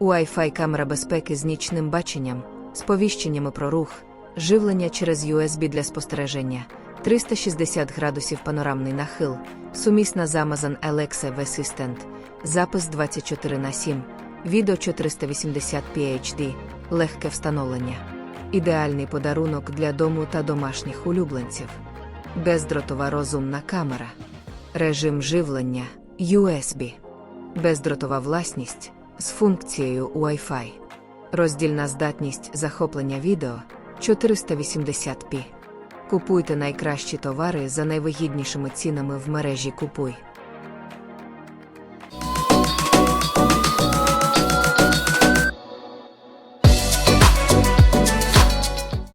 Wi-Fi камера безпеки з нічним баченням, сповіщеннями про рух, живлення через USB для спостереження, 360 градусів панорамний нахил, сумісна з Amazon Alexa Voice Assistant, запис 24 на 7, відео 480p HD, легке встановлення. Ідеальний подарунок для дому та домашніх улюбленців. Бездротова розумна камера. Режим живлення USB. Бездротова власність з функцією Wi-Fi. Роздільна здатність захоплення відео 480p. Купуйте найкращі товари за найвигіднішими цінами в мережі Купуй.